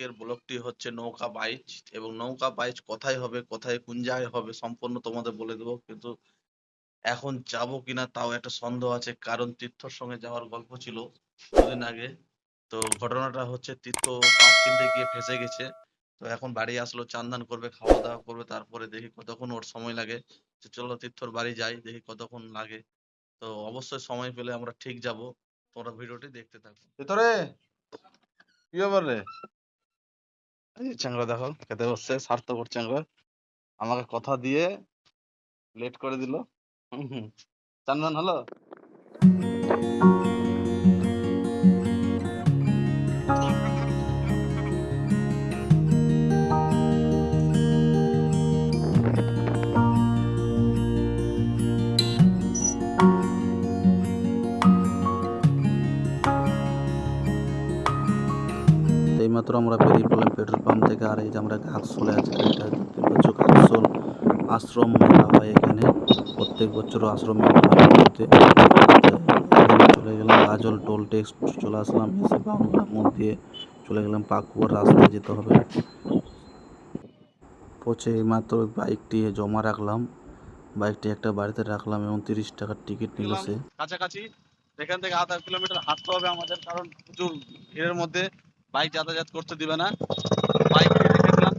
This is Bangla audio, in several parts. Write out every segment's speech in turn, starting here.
আজকের ব্লগটি হচ্ছে নৌকা বাইচ এবং নৌকা বাইচ কোথায় হবে, কোথায় কোন জায়গায় হবে সম্পূর্ণ তোমাদের বলে দেবো। কিন্তু এখন যাব কিনা তাও একটা সন্দেহ আছে, কারণ তীর্থর সঙ্গে যাওয়ার গল্প ছিল দুদিন আগে। তো ঘটনাটা হচ্ছে তীর্থ পাট কিনতে গিয়ে ফেঁসে গেছে। তো এখন বাড়ি আসলো, চান ধান করবে, খাওয়া দাওয়া করবে, তারপরে দেখি কতক্ষণ ওর সময় লাগে। চলো তীর্থর বাড়ি যাই, দেখি কতক্ষণ লাগে। তো অবশ্যই সময় পেলে আমরা ঠিক যাব। তোমরা ভিডিওটি দেখতে থাকো। ভিতরে? কি ব্যাপার চ্যাংড়া দেখো খেতে বসছে স্বার্থপর চ্যাংড়া আমাকে কথা দিয়ে লেট করে দিল। চান হলো? এইমাত্র আমরা বেরিয়ে পড়লাম পেট্রোল পাম্প থেকে, আর এই যে আমরা ঘাটশোলে আছি এটা দেখতে পাচ্ছ ঘাটশোল আশ্রম মেলা হয় এখানে। প্রত্যেক বছর আশ্রম চলে গেলাম গাজল টোল ট্যাক্স চলে আসলাম, এসে বাংলা মোড় দিয়ে চলে গেলাম পাকুয়ার রাস্তায় যেতে হবে। পৌঁছে এইমাত্র বাইকটি জমা রাখলাম। বাইকটি একটা বাড়িতে রাখলাম এবং তিরিশ টাকার টিকিট নিল সে। কাছাকাছি, এখান থেকে আধা কিলোমিটার হাঁটতে হবে আমাদের, কারণ প্রচুর ভিড়ের মধ্যে। বাইক যাতায়াত করতে দিবে না। বাইক রেখেছিলাম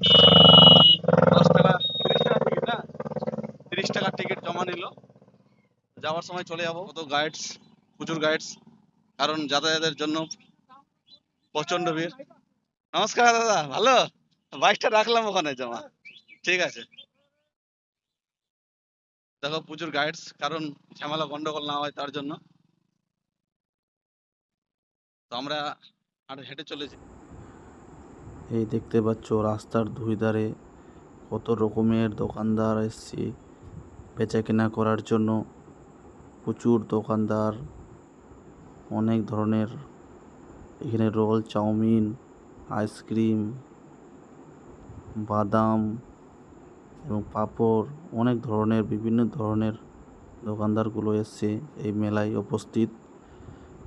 দশ টাকা তিরিশ টাকা টিকিট না? তিরিশ টাকার টিকিট জমা নিল। যাওয়ার সময় চলে যাব। কত গাইডস প্রচুর গাইডস কারণ যাতায়াতের জন্য প্রচণ্ড ভিড়। নমস্কার দাদা, ভালো? বাইকটা রাখলাম ওখানে জমা। ঠিক আছে। দেখো, প্রচুর গাইডস কারণ ঝামেলা গন্ডগোল না হয় তার জন্য। তো আমরা আর হেঁটে চলেছি এই দেখতে পাচ্ছ রাস্তার দুই ধারে কত রকমের দোকানদার এসছে বেচা কেনা করার জন্য। প্রচুর দোকানদার, অনেক ধরনের এখানে রোল, চাউমিন, আইসক্রিম, বাদাম এবং পাঁপড়, অনেক ধরনের, বিভিন্ন ধরনের দোকানদারগুলো এসছে এই মেলায় উপস্থিত।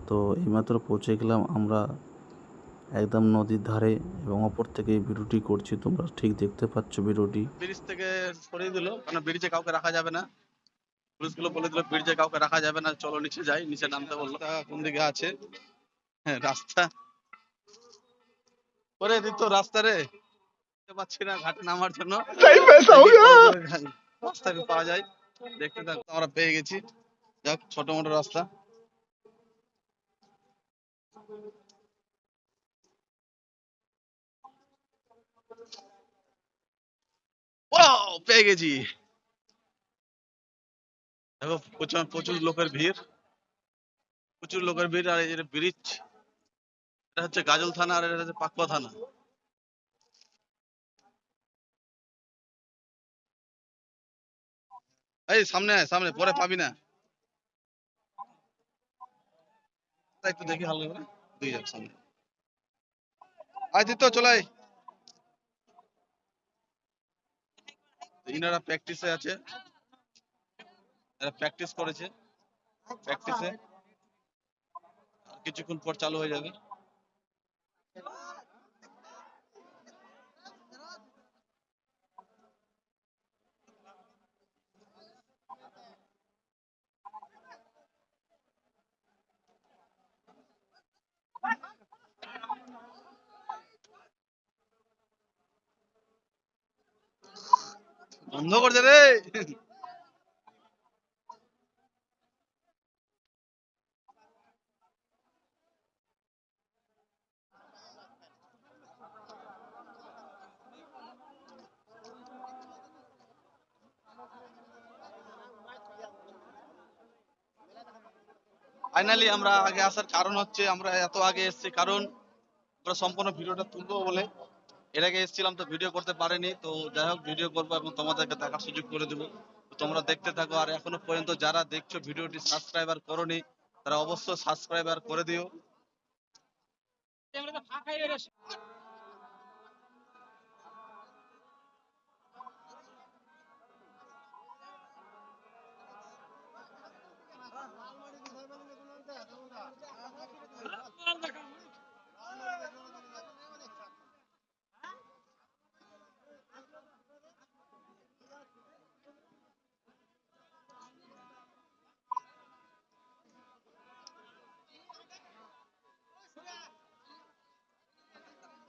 তো এইমাত্র পৌঁছে গেলাম আমরা একদম নদীর ধারে এবং অপর থেকে এই ভিডিওটি করছি। তোমরা ঠিক দেখতে পাচ্ছ ভিডিওটি ব্রিজ থেকে সরিয়ে দিল কারণ ব্রিজে কাউকে রাখা যাবে না। পুলিশগুলো বলে দিল ব্রিজে কাউকে রাখা যাবে না চলো নিচে যাই নিচে নামতে বলল। কোন দিকে আছে? হ্যাঁ রাস্তা। ওরে দিত রাস্তা রে। দেখতে পাচ্ছি না ঘাটে নামার জন্য। দেখি রাস্তা পাওয়া যায়। দেখতে থাকো আমরা পেয়ে গেছি। যাক ছোট মোটো রাস্তা। পেয়ে গেছি দেখো, প্রচুর প্রচুর লোকের ভিড়। প্রচুর লোকের ভিড়, আর এই ব্রিজ, এটা হচ্ছে গাজল থানা, আর এটা হচ্ছে পাকুয়া থানা। এই, সামনে সামনে, পরে পাবি না। তা একটু দেখি হালকা করে দিয়ে যাক সামনে। আয় দিত চলে আয়। ইনারা প্র্যাকটিসে আছে। এরা প্র্যাকটিস করেছে। প্র্যাকটিসে কিছুক্ষণ পর চালু হয়ে যাবে। বন্ধ করছে রে। ফাইনালি আমরা আগে আসার কারণ হচ্ছে আমরা এত আগে এসেছি, কারণ আমরা সম্পূর্ণ ভিডিওটা তুলবো বলে। এর আগে এসেছিলাম তো ভিডিও করতে পারিনি, তো যাই হোক ভিডিও করব এবং তোমাদেরকে দেখার সুযোগ করে দেবো। তো তোমরা দেখতে থাকো, আর এখনও পর্যন্ত যারা দেখছ ভিডিওটি সাবস্ক্রাইবার করনি, তারা অবশ্যই সাবস্ক্রাইবার করে দিও।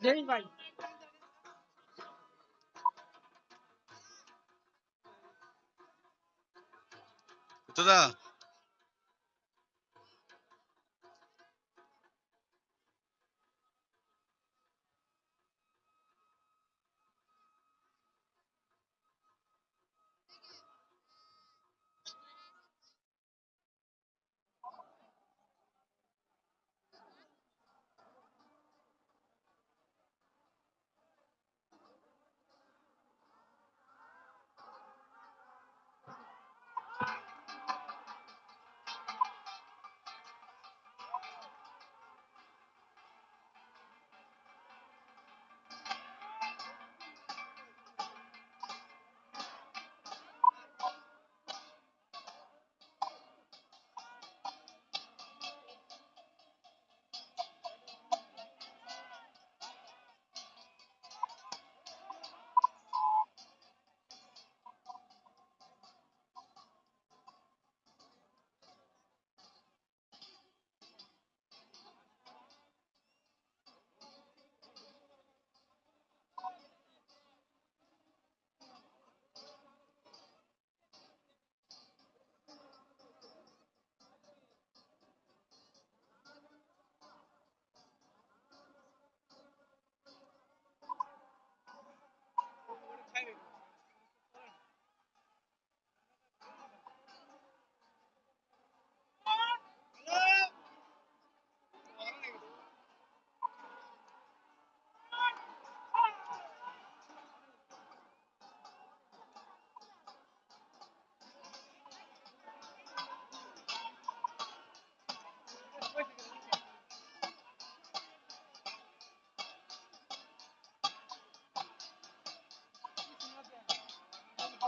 Vem, vai. Toda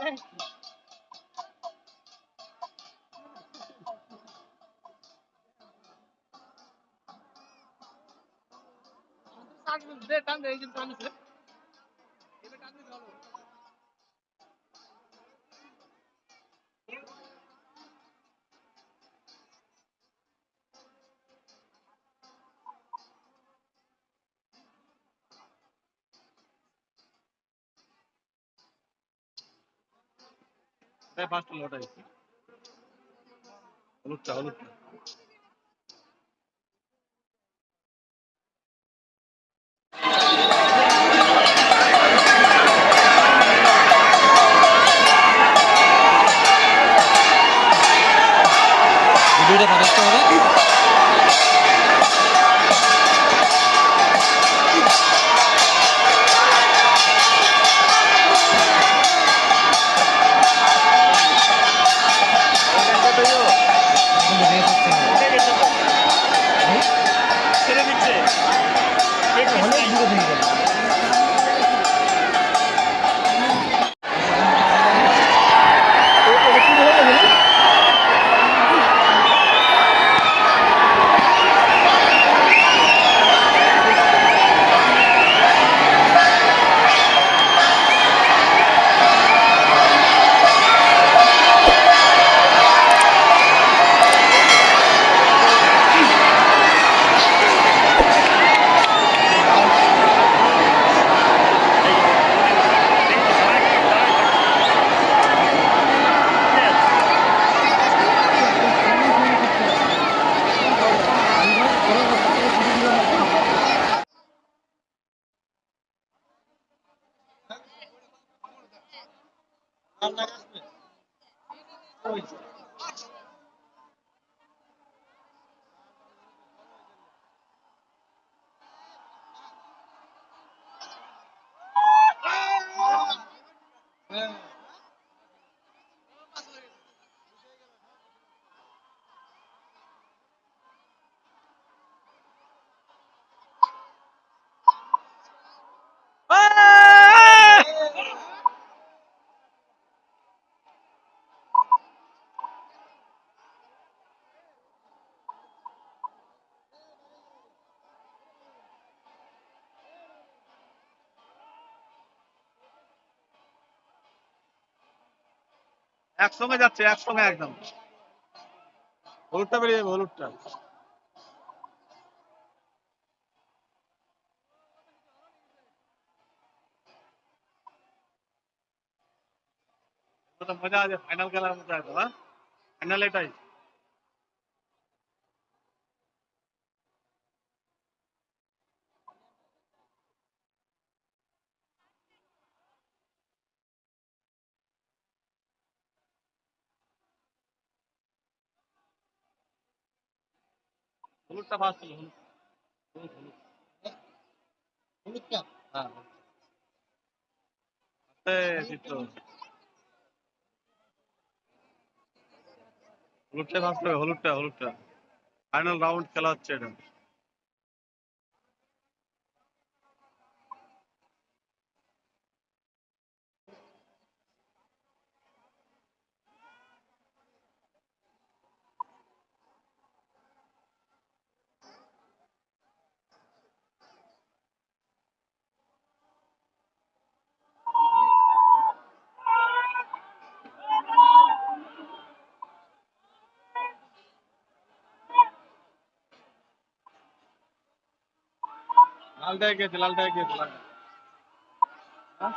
Thank you. Sen de ben de eğitim tanesi. হ্যাঁ ফার্স্ট হলো ওটাই। হলুদটা হলুদটা। ভিডিওটা পাঠাতে হবে। আপনার আসবে একসঙ্গে যাচ্ছে একসঙ্গে একদম। হলুদটা বেরিয়ে যাবে হলুদটা। মজা আছে ফাইনাল খেলার মতো একদম ফাইনাল হ্যাঁ? এটাই। হলুদটা ফার্স্ট হ্যাঁ হলুদটা। হলুদটা হলুদটা ফাইনাল রাউন্ড খেলা হচ্ছে এটা। লালটাই গেছে লালটাই গেছে লালটা হ্যাঁ